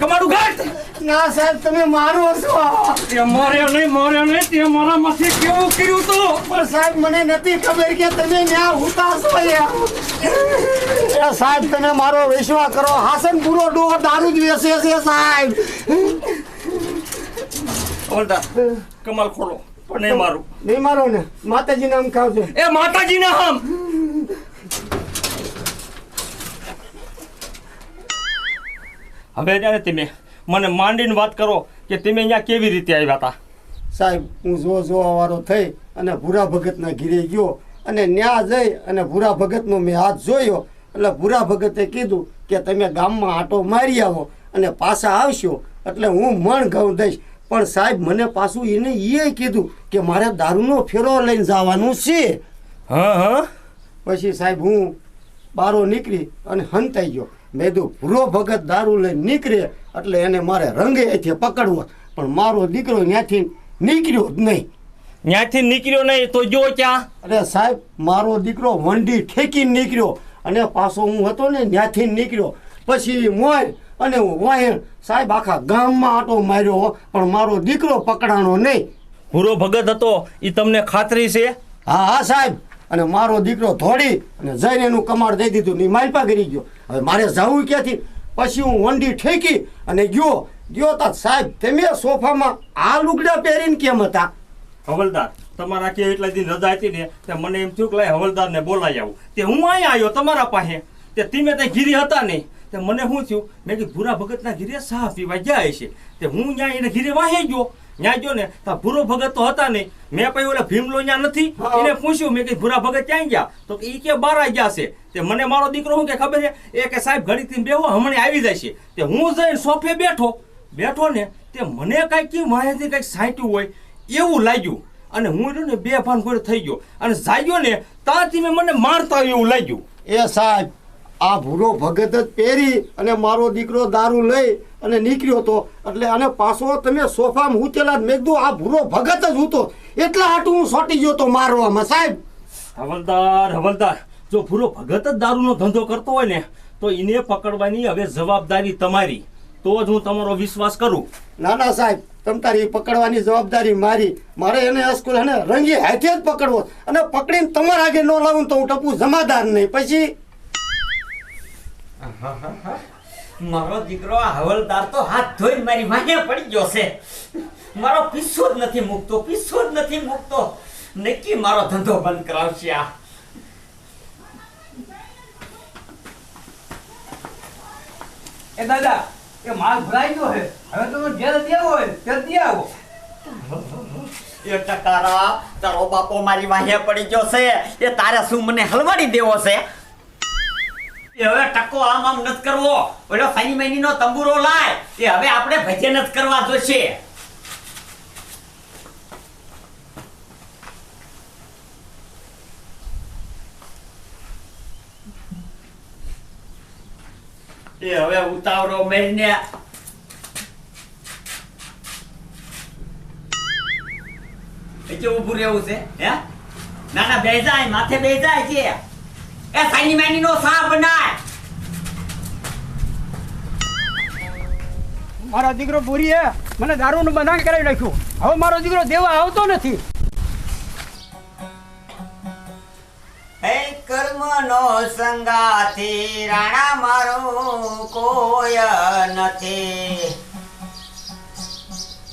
કમાડું ઘાટ! ના સાહેબ તમે મારો છો. તે માર્યો નહીં માર્યો નહીં તે મારા માંથી કેવું કર્યું તો? પણ સાહેબ મને નથી ખબર કે તમે ન્યા ઉતા છો એ સાહેબ તમે મારો વિશ્વાસ કરો. હાસન પૂરો ડો દારૂ જ વેસે છે સાહેબ. ઓલડા કમાલ ખોલો. પણ નહીં મારું. નહીં મારો ને. માતાજી નામ છે. એ માતાજીના હમ હવે જાણે તમે મને માંડીને વાત કરો કે તમે અહીંયા કેવી રીતે આવ્યા હતા? સાહેબ હું જો જોવા વાળો થઈ અને ભૂરા ભગતના ઘીરે ગયો અને ન્યા જઈ અને ભૂરા ભગતનો મેં હાથ જોયો. એટલે ભૂરા ભગતે કીધું કે તમે ગામમાં આટો મારી આવો અને પાછા આવશો. એટલે હું મણ ઘઉં દઈશ. પણ સાહેબ મને પાછું એને એ કીધું કે મારે દારૂનો ફેરો લઈને જવાનું છે. હા હા. પછી સાહેબ હું બારો નીકળી અને હંતાઈ ગયો. મેં કીધું પૂરો ભગત દારૂ લઈને નીકળે એટલે એને મારે રંગે એથી પકડવો. પણ મારો દીકરો ત્યાંથી નીકળ્યો જ નહીં. ત્યાંથી નીકળ્યો નહીં તો જો ક્યાં? અરે સાહેબ મારો દીકરો વંડી ઠેકીને નીકળ્યો અને પાછો હું હતો ને ત્યાંથી નીકળ્યો. પછી મોય અને હું વાહેણ. સાહેબ આખા ગામમાં આટો માર્યો પણ મારો દીકરો પકડાણો નહીં. પૂરો ભગત હતો એ તમને ખાતરી છે? હા હા સાહેબ. અને મારો દીકરો ધોડી અને જઈને એનું કમાડ દઈ દીધું ને માલપા કરી ગયો. હવે મારે જવું ક્યાંથી? પછી હું વંડી ઠેકી અને ગયો. ગયો તા સાહેબ, તમે સોફામાં આ લુગડા પહેરીને કેમ હતા? હવલદાર, તમારા કે એટલા દિન રજા હતી ને તે મને એમ થયું કે લાય હવલદારને બોલાવી આવું. તે હું અહીં આવ્યો તમારા પાસે. તે તમે ત્યાં ગીરી હતા નહીં. તે મને શું થયું? મેં કીધું, ભૂરા ભગતના ઘીરે સાહ પીવા જાય છે તે હું ત્યાં એને ઘીરે વાહી ગયો. ત્યાં ગયો ને તો ભૂરો ભગત તો હતા નહીં. મેં પછી ઓલા ભીમલો ત્યાં નથી. એને પૂછ્યું મેં કીધું ભૂરા ભગત ક્યાં ગયા? તો એ કે બારા ગયા છે. તે મને મારો દીકરો શું કે ખબર છે? એ કે સાહેબ ઘડીથી બેહો હમણાં આવી જાય છે તે હું જઈને સોફે બેઠો બેઠો ને તે મને કાંઈક કે માહિતી કંઈક સાંટ્યું હોય એવું લાગ્યું. અને હું રહ્યો ને બે ભાન થઈ ગયો. અને જાગ્યો ને ત્યાંથી મેં મને મારતા હોય એવું લાગ્યું. એ સાહેબ આ ભૂરો ભગત જ પહેરી અને મારો દીકરો દારૂ લઈ અને નીકળ્યો હતો એટલે અને પાછો તમે સોફામાં ઉતેલા જ મેં કીધું આ ભૂરો ભગત જ હતો એટલા હાટું હું સોટી ગયો તો મારવામાં સાહેબ. હવલદાર હવલદાર. જો ભૂરો ભગત જ દારૂનો ધંધો કરતો હોય ને તો એને પકડવાની હવે જવાબદારી તમારી. તો જ હું તમારો વિશ્વાસ કરું. ના ના સાહેબ. તમ તારી પકડવાની જવાબદારી મારી. મારે એને અસ્કૂલ એને રંગી હાથે જ પકડવો. અને પકડીને તમારા આગળ ન લાવું તો હું ટપુ જમાદાર નહીં. પછી મારો દીકરો હવલદાર તો હાથ ધોઈ મારી વાહે પડી ગયો છે. મારો પીસો જ નથી મૂકતો પીસો જ નથી મૂકતો. નક્કી મારો ધંધો બંધ કરાવશે આ. એ દાદા એ માલ ભરાઈ ગયો છે. હવે તમે જેલ દેવો હોય તેલ દે આવો. એ ટકારા તારો બાપો મારી વાહે પડી ગયો છે. એ તારે શું મને હલવાડી દેવો છે? એ હવે ટકો આમ આમ નત કરવો. ઓલો ફાની મહિની નો તંબુરો લાય. એ હવે આપણે ભજન જ કરવા જોશે. એ હવે ઉતાવળો મેળને. એટલે ઊભું રહેવું છે, હે? ના ના બેસાય માથે બેસાય છે. એ સાની માની નો. સા બનાય મારો દીકરો ભૂરીએ મને દારૂનું બંધાણ કરાવી નાખ્યું. હવે મારો દીકરો દેવા આવતો નથી. હે કર્મનો સંગાથી રાણા મારો કોય નથી.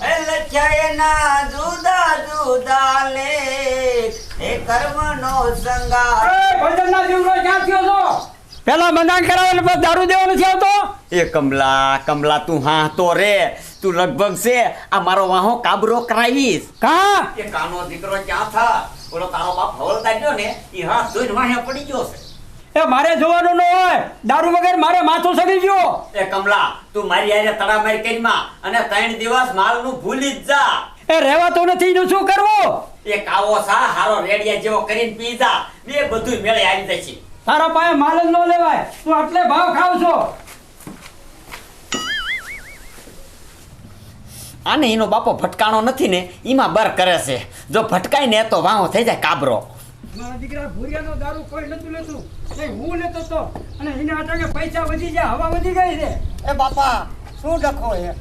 હે લખ્યાયના જુદા જુદા કર્મ નો કર્મનો સંગાત ભજનના દીવડો ક્યાં થયો છો પેલા બંધાણ કરાવે ને દારૂ દેવો નથી આવતો? એ કમલા કમલા તું હા તો રે તું લગભગ છે આ મારો વાહો કાબરો કરાવીશ કા એ કાનો દીકરો ક્યાં થા ઓલો તારો બાપ હવલદાર ગયો ને એ હા જોઈને વાહે પડી ગયો છે એ મારે જોવાનું ન હોય દારૂ વગર મારે માથું સડી ગયો એ કમલા તું મારી હારે તડામારી કરીમાં અને ત્રણ દિવસ માલનું ભૂલી જ જા એ રહેવાતો નથી નું શું કરવું એ કાવો સા હારો રેડિયા જેવો કરીને પી જા બે બધું મેળે આવી જશે તારા પાસે માલ જ ન લેવાય તું આટલે ભાવ ખાવ છો આને એનો બાપો ભટકાણો નથી ને એમાં બર કરે છે. જો ભટકાય ને તો વાહો થઈ જાય કાબરો. મારા દીકરા ભૂરિયાનો દારૂ કોઈ નતું લેતું. એ હું લેતો તો. અને એના અટાણે પૈસા વધી ગયા હવા વધી ગઈ છે. એ બાપા શું ડખો હે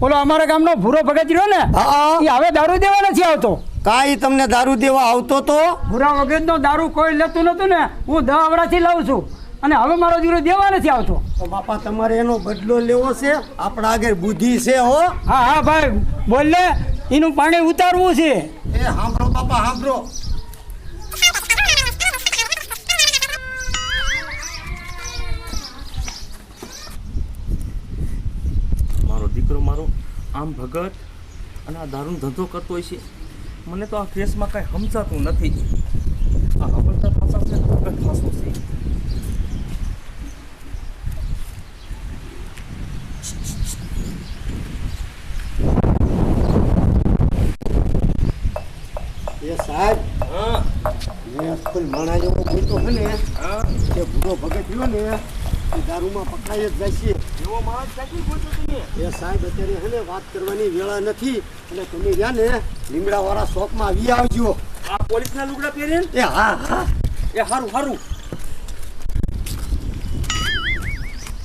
બોલો અમારા ગામનો ભૂરો ભગત રહ્યો ને એ હવે દારૂ દેવા નથી આવતો. કાઈ તમને દારૂ દેવા આવતો તો? ભૂરા વગરનો દારૂ કોઈ લેતું નતું ને હું દહ આવડાથી લાવું છું. અને હવે મારો દીકરો દેવા નથી આવતો. તો બાપા તમારે એનો બદલો લેવો છે? આપણા આગળ બુદ્ધિ છે હો. હા હા ભાઈ બોલ ને એનું પાણી ઉતારવું છે. એ સાંભળો બાપા સાંભળો મારો દીકરો મારો આમ ભગત અને આ દારૂનો ધંધો કરતો હોય છે. મને તો આ કેસમાં કાંઈ સમજાતું નથી આ હબલતા થાસા છે ભગત થાસો છે એ સાહેબ હા મેં સ્કૂલ માણા જેવો બોલતો છે ને હા કે ભૂરો ભગત રહ્યો ને એ દારૂમાં પકડાઈ જ જશે એવો માણસ ક્યાંથી બોલતો તમે એ સાહેબ અત્યારે હે ને વાત કરવાની વેળા નથી એટલે તમે રહ્યા ને લીમડાવાળા શોપમાં આવી આવજો. આ પોલીસના લુગડા પહેરે એ હા હા. એ હારું હારું.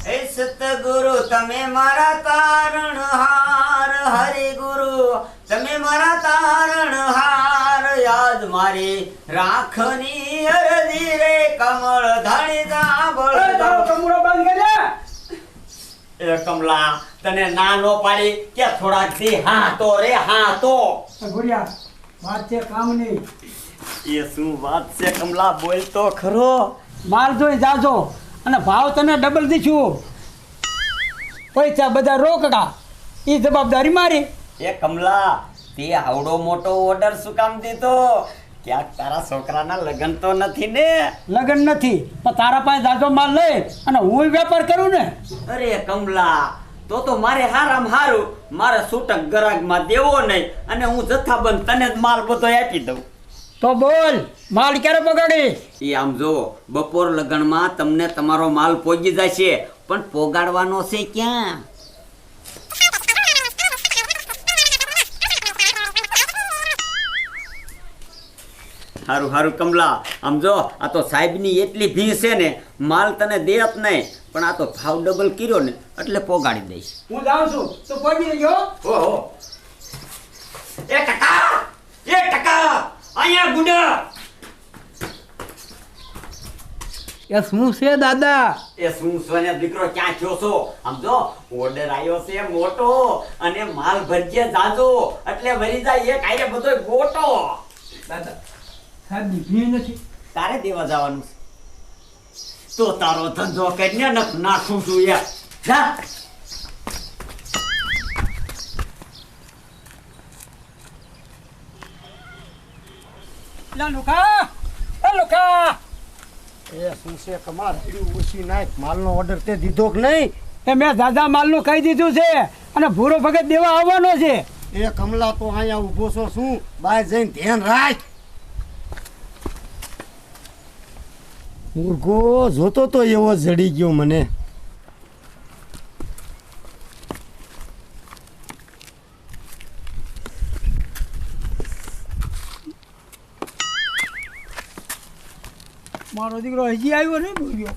હે સતગુરુ તમે મારા તારણહાર હરે ગુરુ તમે મારા તારણહાર. યાદ મારી રાખની અરજી રે કમળ ધણી સાંભળ. કમુરો બંધ કરે એ કમલા તને ના નો પાડી કે થોડાક દી હા તો રે હા તો ભૂરિયા વાત છે કામ નહીં. એ શું વાત છે કમલા બોલ તો ખરો. માલ જોઈ જાજો અને ભાવ તને ડબલ દીધું. પૈસા બધા રોકડા. એ જવાબદારી મારી. એ કમલા તે આવડો મોટો ઓર્ડર શું કામ દીધો? ક્યાંક તારા છોકરાના લગ્ન તો નથી ને? લગ્ન નથી પણ તારા પાસે દાદો માલ લઈ અને હું વેપાર કરું ને. અરે કમલા તો તો મારે હારામ હારું. મારે છૂટક ગરાગમાં દેવો નહીં અને હું જથ્થાબંધ તને જ માલ બધો આપી દઉં. તો બોલ માલ ક્યારે પગાડી એ આમ જો બપોર લગ્નમાં તમને તમારો માલ પોગી જશે પણ પોગાડવાનો છે ક્યાં? હારું હારું કમલા આમ જો આ તો સાહેબની એટલી ભી છે ને માલ તને દેત નહીં પણ આ તો ભાવ ડબલ કર્યો ને એટલે પોગાડી દઈશ. હું જાઉં છું તો પડી ગયો ઓહો એ ટકા એ ટકા અહીંયા ગુડા. એ શું છે દાદા? એ શું સોને દીકરો ક્યાં થયો છો? સમજો ઓર્ડર આવ્યો છે મોટો અને માલ ભરજે જાજો એટલે ભરી જાય એક આયે બધો ગોટો. દાદા ભીડ નથી. તારે દેવા જવાનું છે. તો તારો ધંધો કરીને નાખું છું યાર. જા. લા લુકા એ લુકા એ શું છે કમાલ ઓછી નાખ? માલનો ઓર્ડર તે દીધો કે નહીં? એ મેં દાદા માલનું કહી દીધું છે અને ભૂરો ભગત દેવા આવવાનો છે. એ કમલા તો અહીંયા ઊભો છો શું? બાય જઈને ધ્યાન રાખ. મૂર્ખો જોતો તો એવો જડી ગયો મને. મારો દીકરો હજી આવ્યો નહીં ભૂર્યો